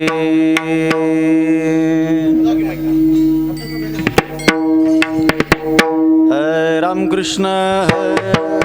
हरे रामकृष्ण हरे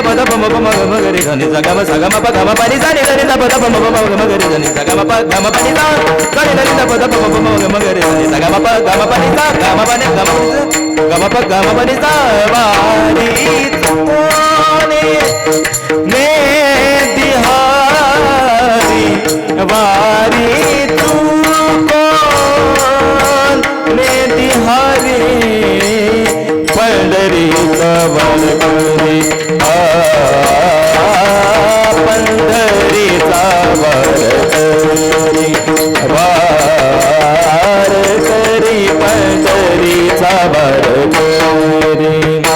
పద ప మ ప మ గ మ గ రి దని స గ మ స గ మ ప గ మ ప ని దని దని ద పద ప మ ప మ గ మ గ రి దని స గ మ ప గ మ ప ని ద దని దని ద పద ప మ ప మ గ మ గ రి దని స గ మ ప గ మ ప ని ద గ మ ప ని గ మ ప ని గ మ ప గ మ ప ని ద వా రి కోనే నే दिहारी वारी तू कोण ने दिहारी पंढरीचा वरकरी आ पंढरीचा वार करी पंढरीचा वार करी